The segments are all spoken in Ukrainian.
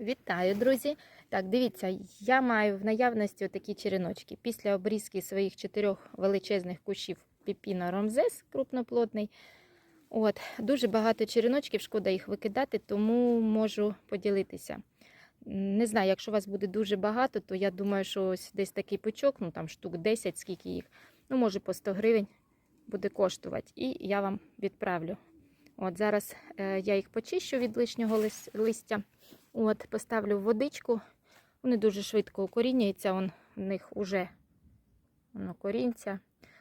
Вітаю, друзі! Так, дивіться, я маю в наявності такі череночки. Після обрізки своїх чотирьох величезних кущів піпіна ромзес крупноплодний. От, дуже багато череночків, шкода їх викидати, тому можу поділитися. Не знаю, якщо у вас буде дуже багато, то я думаю, що ось десь такий пучок, ну там штук 10, скільки їх, ну може по 100 гривень буде коштувати. І я вам відправлю. От Зараз е, я їх почищу від лишнього лис- листя. От, поставлю в водичку. Вони дуже швидко укорінюються, он, в них вже воно корінця.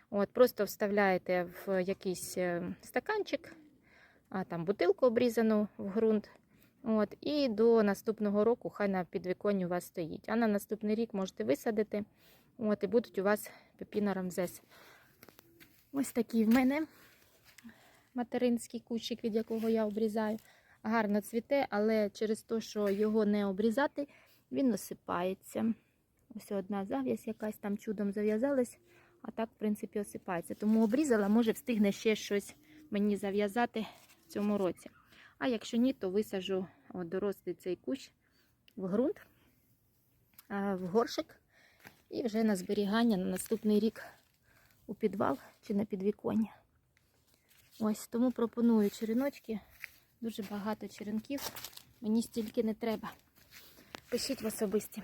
От, просто вставляєте в якийсь е, стаканчик, а там бутилку обрізану в ґрунт. От, і до наступного року хай на підвіконні у вас стоїть. А на наступний рік можете висадити. От, і будуть у вас пепіна рамзес. Ось такий в мене материнський кущик, від якого я обрізаю. Гарно цвіте, але через те, що його не обрізати, він осипається. Ось одна зав'язь якась там чудом зав'язалась, а так, в принципі, осипається. Тому обрізала, може встигне ще щось мені зав'язати в цьому році. А якщо ні, то висажу дорослий цей кущ в ґрунт, в горшик і вже на зберігання на наступний рік у підвал чи на підвіконня. Ось тому пропоную череночки. Дуже багато черенків. Мені стільки не треба. Пишіть в особисті.